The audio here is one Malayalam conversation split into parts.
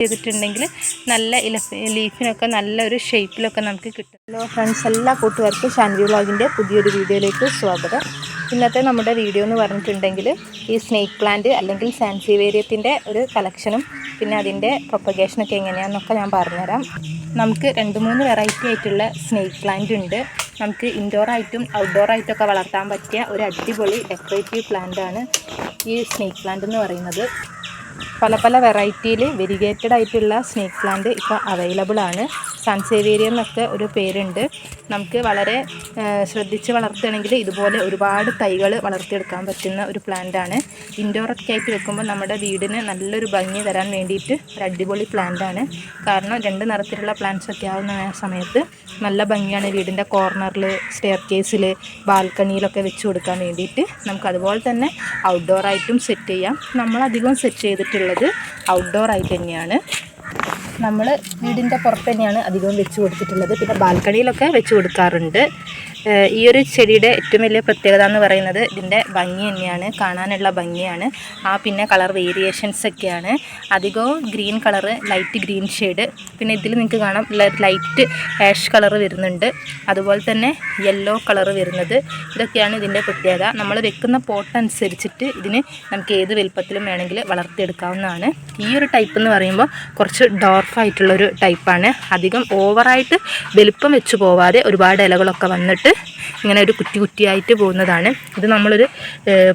ചെയ്തിട്ടുണ്ടെങ്കിൽ നല്ല ലീഫിനൊക്കെ നല്ലൊരു ഷേപ്പിലൊക്കെ നമുക്ക് കിട്ടും. ഹലോ ഫ്രണ്ട്സ് എല്ലാ കൂട്ടുകാർക്കും ഷാൻവി വ്ളോഗിന്റെ പുതിയൊരു വീഡിയോയിലേക്ക് സ്വാഗതം. ഇന്നത്തെ നമ്മുടെ വീഡിയോ എന്ന് പറഞ്ഞിട്ടുണ്ടെങ്കിൽ ഈ സ്നേക്ക് പ്ലാന്റ് അല്ലെങ്കിൽ സാൻസിവേരിയത്തിന്റെ ഒരു കളക്ഷനും പിന്നെ അതിന്റെ പ്രൊപ്പഗേഷനൊക്കെ എങ്ങനെയാണെന്നൊക്കെ ഞാൻ പറഞ്ഞുതരാം. നമുക്ക് രണ്ട് മൂന്ന് വെറൈറ്റി ആയിട്ടുള്ള സ്നേക്ക് പ്ലാന്റ് ഉണ്ട്. നമുക്ക് ഇൻഡോറായിട്ടും ഔട്ട്ഡോറായിട്ടൊക്കെ വളർത്താൻ പറ്റിയ ഒരു അടിപൊളി ഡെക്കറേറ്റീവ് പ്ലാന്റ് ആണ് ഈ സ്നേക്ക് പ്ലാന്റ് എന്ന് പറയുന്നത്. പല പല വെറൈറ്റിയിൽ വെരിഗേറ്റഡ് ആയിട്ടുള്ള സ്നേക്ക് പ്ലാന്റ് ഇപ്പോൾ അവൈലബിൾ ആണ്. സൺസേവേരിയം എന്നൊക്കെ ഒരു പേരുണ്ട്. നമുക്ക് വളരെ ശ്രദ്ധിച്ച് വളർത്തുകയാണെങ്കിൽ ഇതുപോലെ ഒരുപാട് തൈകൾ വളർത്തിയെടുക്കാൻ പറ്റുന്ന ഒരു പ്ലാന്റ് ആണ്. ഇൻഡോറൊക്കെ ആയിട്ട് വെക്കുമ്പോൾ നമ്മുടെ വീടിന് നല്ലൊരു ഭംഗി തരാൻ വേണ്ടിയിട്ട് ഒരു അടിപൊളി പ്ലാന്റ് ആണ്. കാരണം രണ്ട് നിറത്തിലുള്ള പ്ലാന്റ്സ് ഒക്കെ ആവുന്ന സമയത്ത് നല്ല ഭംഗിയാണ് വീടിന്റെ കോർണറിൽ സ്റ്റെയർ കേസിൽ ബാൽക്കണിയിലൊക്കെ വെച്ച് കൊടുക്കാൻ വേണ്ടിയിട്ട് നമുക്ക് അതുപോലെ തന്നെ ഔട്ട്ഡോർ ആയിട്ടും സെറ്റ് ചെയ്യാം. നമ്മളധികം സെറ്റ് ചെയ്തിട്ടുള്ളത് ഔട്ട്ഡോർ ആയിട്ട് തന്നെയാണ്. നമ്മൾ വീടിന്റെ പുറത്ത് തന്നെയാണ് അധികവും വെച്ച് കൊടുത്തിട്ടുള്ളത്. പിന്നെ ബാൽക്കണിയിലൊക്കെ വെച്ച് കൊടുക്കാറുണ്ട്. ഈ ഒരു ചെടിയുടെ ഏറ്റവും വലിയ പ്രത്യേകത എന്ന് പറയുന്നത് ഇതിന്റെ ഭംഗി തന്നെയാണ് കാണാനുള്ള ഭംഗിയാണ്. ആ പിന്നെ കളർ വേരിയേഷൻസ് ഒക്കെയാണ്. അധികവും green colour light green shade പിന്നെ ഇതിൽ നിങ്ങൾക്ക് കാണാം ലൈറ്റ് ആഷ് കളർ വരുന്നുണ്ട്. അതുപോലെ തന്നെ യെല്ലോ കളർ വരുന്നത്. ഇതൊക്കെയാണ് ഇതിന്റെ പ്രത്യേകത. നമ്മൾ വെക്കുന്ന പോട്ട് അനുസരിച്ചിട്ട് ഇതിന് നമുക്ക് ഏത് വലുപ്പത്തിലും വേണമെങ്കിൽ വളർത്തിയെടുക്കാവുന്നതാണ്. ഈ ഒരു ടൈപ്പ് എന്ന് പറയുമ്പോൾ കുറച്ച് ഡോർഫായിട്ടുള്ളൊരു ടൈപ്പാണ് അധികം ഓവറായിട്ട് വലുപ്പം വെച്ച് പോവാതെ ഒരുപാട് ഇലകളൊക്കെ വന്നിട്ട് ഇങ്ങനെ ഒരു കുറ്റി കുറ്റിയായിട്ട് പോകുന്നതാണ്. ഇത് നമ്മളൊരു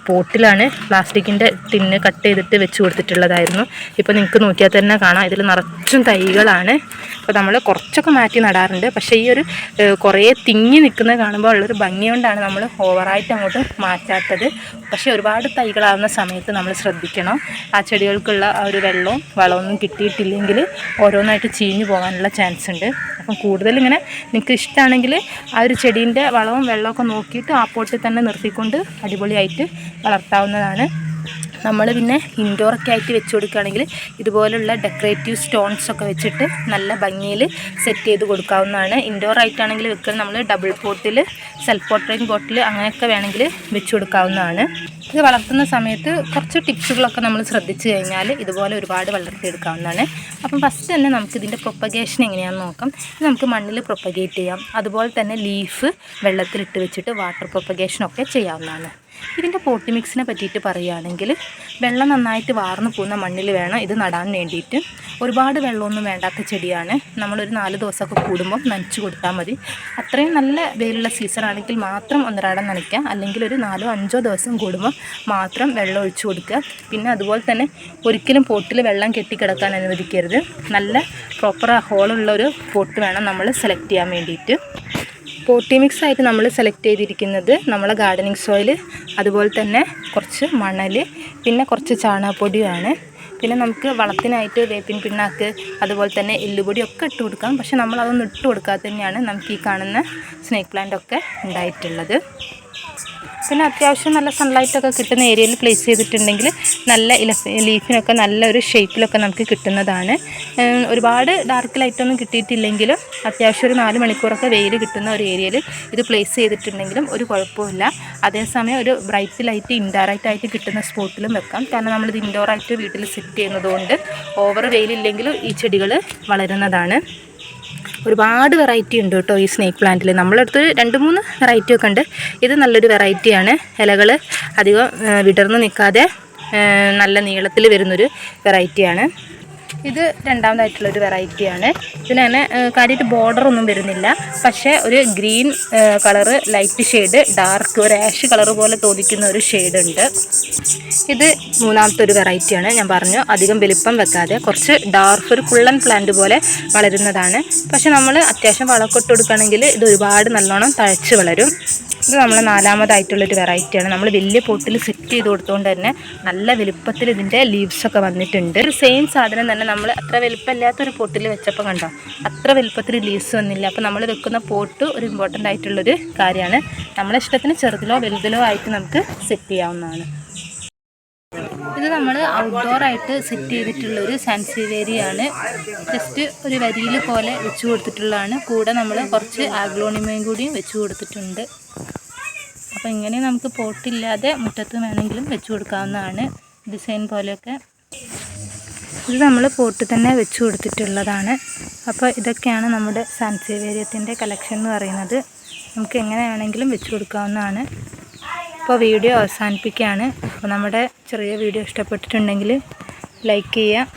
പോട്ടിലാണ് പ്ലാസ്റ്റിക്കിന്റെ ടിന്ന് കട്ട് ചെയ്തിട്ട് വെച്ച് കൊടുത്തിട്ടുള്ളതായിരുന്നു. ഇപ്പോൾ നിങ്ങൾക്ക് നോക്കിയാൽ തന്നെ കാണാം. ഇതിൽ നിറച്ചും തൈകളാണ്. അപ്പോൾ നമ്മൾ കുറച്ചൊക്കെ മാറ്റി നടാറുണ്ട്. പക്ഷേ ഈ ഒരു കുറേ തിങ്ങി നിൽക്കുന്നത് കാണുമ്പോൾ ഉള്ളൊരു ഭംഗി കൊണ്ടാണ് നമ്മൾ ഓവറായിട്ട് അങ്ങോട്ട് മാറ്റാത്തത്. പക്ഷേ ഒരുപാട് തൈകളാവുന്ന സമയത്ത് നമ്മൾ ശ്രദ്ധിക്കണം. ആ ചെടികൾക്കുള്ള ആ ഒരു വെള്ളവും വളമൊന്നും കിട്ടിയിട്ടില്ലെങ്കിൽ ഓരോന്നായിട്ട് ചീഞ്ഞു പോകാനുള്ള ചാൻസ് ഉണ്ട് അപ്പം കൂടുതൽ ഇങ്ങനെ നിങ്ങൾക്ക് ഇഷ്ടമാണെങ്കിൽ ആ ഒരു ചെടീന്റെ വളവും വെള്ളമൊക്കെ നോക്കിയിട്ട് ആ പോട്ടിൽ തന്നെ നിർത്തിക്കൊണ്ട് അടിപൊളിയായിട്ട് വളർത്താവുന്നതാണ്. നമ്മൾ പിന്നെ ഇൻഡോറൊക്കെ ആയിട്ട് വെച്ച് കൊടുക്കുകയാണെങ്കിൽ ഇതുപോലുള്ള ഡെക്കറേറ്റീവ് സ്റ്റോൺസ് ഒക്കെ വെച്ചിട്ട് നല്ല ഭംഗിയിൽ സെറ്റ് ചെയ്ത് കൊടുക്കാവുന്നതാണ്. ഇൻഡോർ ആയിട്ടാണെങ്കിൽ വെക്കുന്നത് നമ്മൾ ഡബിൾ പോട്ടിൽ സെൽഫ് പോർട്രേറ്റ് പോട്ടിൽ അങ്ങനെയൊക്കെ വേണമെങ്കിൽ വെച്ച് കൊടുക്കാവുന്നതാണ്. ഇത് വളർത്തുന്ന സമയത്ത് കുറച്ച് ടിപ്സുകളൊക്കെ നമ്മൾ ശ്രദ്ധിച്ചു കഴിഞ്ഞാൽ ഇതുപോലെ ഒരുപാട് വളർത്തിയെടുക്കാവുന്നതാണ്. അപ്പം ഫസ്റ്റ് തന്നെ നമുക്ക് ഇതിന്റെ പ്രൊപ്പഗേഷൻ എങ്ങനെയാണെന്ന് നോക്കാം. നമുക്ക് മണ്ണിൽ പ്രൊപ്പഗേറ്റ് ചെയ്യാം. അതുപോലെ തന്നെ ലീഫ് വെള്ളത്തിലിട്ട് വെച്ചിട്ട് വാട്ടർ പ്രൊപ്പഗേഷനൊക്കെ ചെയ്യാവുന്നതാണ്. ഇതിന്റെ പോട്ടി മിക്സിനെ പറ്റിയിട്ട് പറയുകയാണെങ്കിൽ വെള്ളം നന്നായിട്ട് വാർന്നു പോകുന്ന മണ്ണിൽ വേണം ഇത് നടാൻ വേണ്ടിയിട്ട്. ഒരുപാട് വെള്ളമൊന്നും വേണ്ടാത്ത ചെടിയാണ്. നമ്മളൊരു നാല് ദിവസമൊക്കെ കൂടുമ്പോൾ നനച്ചു കൊടുത്താൽ മതി. അത്രയും നല്ല വെയിലുള്ള സീസണാണെങ്കിൽ മാത്രം ഒന്നരാടം നനയ്ക്കുക. അല്ലെങ്കിൽ ഒരു നാലോ അഞ്ചോ ദിവസം കൂടുമ്പോൾ മാത്രം വെള്ളം ഒഴിച്ചു കൊടുക്കുക. പിന്നെ അതുപോലെ തന്നെ ഒരിക്കലും പോട്ടിൽ വെള്ളം കെട്ടിക്കിടക്കാൻ അനുവദിക്കരുത്. നല്ല പ്രോപ്പർ ഹോളുള്ള ഒരു പോട്ട് വേണം നമ്മൾ സെലക്ട് ചെയ്യാൻ വേണ്ടിയിട്ട്. പോട്ടി മിക്സ് ആയിട്ട് നമ്മൾ സെലക്ട് ചെയ്തിരിക്കുന്നത് നമ്മളെ ഗാർഡനിങ് സോയിൽ അതുപോലെ തന്നെ കുറച്ച് മണൽ പിന്നെ കുറച്ച് ചാണകപ്പൊടിയാണ് പിന്നെ നമുക്ക് വളത്തിനായിട്ട് വേപ്പിൻ പിണ്ണാക്ക് അതുപോലെ തന്നെ എല്ലുപൊടിയൊക്കെ ഇട്ട് കൊടുക്കാം. പക്ഷെ നമ്മളതൊന്നും ഇട്ട് കൊടുക്കാതെ തന്നെയാണ് നമുക്ക് ഈ കാണുന്ന സ്നേക്ക് പ്ലാന്റ് ഒക്കെ ഉണ്ടായിട്ടുള്ളത്. പിന്നെ അത്യാവശ്യം നല്ല സൺലൈറ്റൊക്കെ കിട്ടുന്ന ഏരിയയിൽ പ്ലേസ് ചെയ്തിട്ടുണ്ടെങ്കിൽ നല്ല ലീഫിനൊക്കെ നല്ലൊരു ഷേപ്പിലൊക്കെ നമുക്ക് കിട്ടുന്നതാണ്. ഒരുപാട് ഡാർക്ക് ലൈറ്റൊന്നും കിട്ടിയിട്ടില്ലെങ്കിലും അത്യാവശ്യം ഒരു നാല് മണിക്കൂറൊക്കെ വെയിൽ കിട്ടുന്ന ഒരു ഏരിയയിൽ ഇത് പ്ലേസ് ചെയ്തിട്ടുണ്ടെങ്കിലും ഒരു കുഴപ്പമില്ല. അതേസമയം ഒരു ബ്രൈറ്റ് ലൈറ്റ് ഇൻഡയറക്റ്റ് ആയിട്ട് കിട്ടുന്ന സ്പോട്ടിലും വെക്കാം. കാരണം നമ്മളിത് ഇൻഡോറായിട്ട് വീട്ടിൽ സെറ്റ് ചെയ്യുന്നതുകൊണ്ട് ഓവർ വെയിലില്ലെങ്കിലും ഈ ചെടികൾ വളരുന്നതാണ്. ഒരുപാട് വെറൈറ്റി ഉണ്ട് കേട്ടോ ഈ സ്നേക്ക് പ്ലാന്റിൽ നമ്മളടുത്ത് രണ്ട് മൂന്ന് വെറൈറ്റി ഒക്കെ ഉണ്ട്. ഇത് നല്ലൊരു വെറൈറ്റിയാണ് ഇലകൾ അധികം വിടർന്നു നിൽക്കാതെ നല്ല നീളത്തിൽ വരുന്നൊരു വെറൈറ്റിയാണ് ഇത് രണ്ടാമതായിട്ടുള്ളൊരു വെറൈറ്റിയാണ്. ഇതിന് തന്നെ കാര്യമായിട്ട് ബോർഡർ ഒന്നും വരുന്നില്ല. പക്ഷേ ഒരു green colour light shade dark ഒരു ആഷ് കളർ പോലെ തോന്നിക്കുന്ന ഒരു ഷെയ്ഡ് ഉണ്ട് ഇത് മൂന്നാമത്തെ ഒരു വെറൈറ്റിയാണ്. ഞാൻ പറഞ്ഞു അധികം വലിപ്പം വെക്കാതെ കുറച്ച് ഡാർക്ക് ഒരു കുള്ളൻ പ്ലാന്റ് പോലെ വളരുന്നതാണ്. പക്ഷെ നമ്മൾ അത്യാവശ്യം വളക്കൊട്ട് കൊടുക്കുകയാണെങ്കിൽ ഇത് ഒരുപാട് നല്ലോണം തഴച്ച് വളരും. ഇത് നമ്മൾ നാലാമതായിട്ടുള്ളൊരു വെറൈറ്റിയാണ്. നമ്മൾ വലിയ പോട്ടിൽ സെറ്റ് ചെയ്ത് കൊടുത്തുകൊണ്ട് തന്നെ നല്ല വലുപ്പത്തിൽ ഇതിന്റെ ലീവ്സൊക്കെ വന്നിട്ടുണ്ട്. ഒരു സെയിം സാധനം തന്നെ നമ്മൾ അത്ര വലുപ്പമില്ലാത്തൊരു പോട്ടിൽ വെച്ചപ്പോൾ കണ്ടോ? അത്ര വലുപ്പത്തിൽ ലീവ്സ് വന്നില്ല. അപ്പോൾ നമ്മൾ വെക്കുന്ന പോട്ട് ഒരു ഇമ്പോർട്ടന്റ് ആയിട്ടുള്ളൊരു കാര്യമാണ്. നമ്മളെ ഇഷ്ടത്തിന് ചെറുതിലോ വലുതിലോ ആയിട്ട് നമുക്ക് സെറ്റ് ചെയ്യാവുന്നതാണ്. ഇത് നമ്മൾ ഔട്ട്ഡോർ ആയിട്ട് സെറ്റ് ചെയ്തിട്ടുള്ള ഒരു സാൻസിവേരിയാണ് ജസ്റ്റ് ഒരു വരിയിൽ പോലെ വെച്ച് കൊടുത്തിട്ടുള്ളതാണ്. കൂടെ നമ്മൾ കുറച്ച് ആഗ്ലോണിമയും കൂടിയും വെച്ച് കൊടുത്തിട്ടുണ്ട്. അപ്പോൾ ഇങ്ങനെ നമുക്ക് പോട്ടില്ലാതെ മുറ്റത്ത് വേണമെങ്കിലും വെച്ച് കൊടുക്കാവുന്നതാണ് ഡിസൈൻ പോലെയൊക്കെ. ഇത് നമ്മൾ പോട്ട് തന്നെ വെച്ച് കൊടുത്തിട്ടുള്ളതാണ്. അപ്പോൾ ഇതൊക്കെയാണ് നമ്മുടെ സാൻസിവേരിയത്തിന്റെ കളക്ഷൻ എന്ന് പറയുന്നത്. നമുക്ക് എങ്ങനെ വേണമെങ്കിലും വെച്ച് കൊടുക്കാവുന്നതാണ്. അപ്പോൾ വീഡിയോ അവസാനിപ്പിക്കുകയാണ്. അപ്പോൾ നമ്മുടെ ചെറിയ വീഡിയോ ഇഷ്ടപ്പെട്ടിട്ടുണ്ടെങ്കിൽ ലൈക്ക് ചെയ്യുക.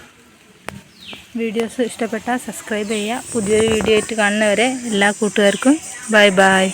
വീഡിയോസ് ഇഷ്ടപ്പെട്ടാൽ സബ്സ്ക്രൈബ് ചെയ്യുക. പുതിയൊരു വീഡിയോ ആയിട്ട് കാണുന്നവരെ എല്ലാ കൂട്ടുകാർക്കും ബൈ ബൈ.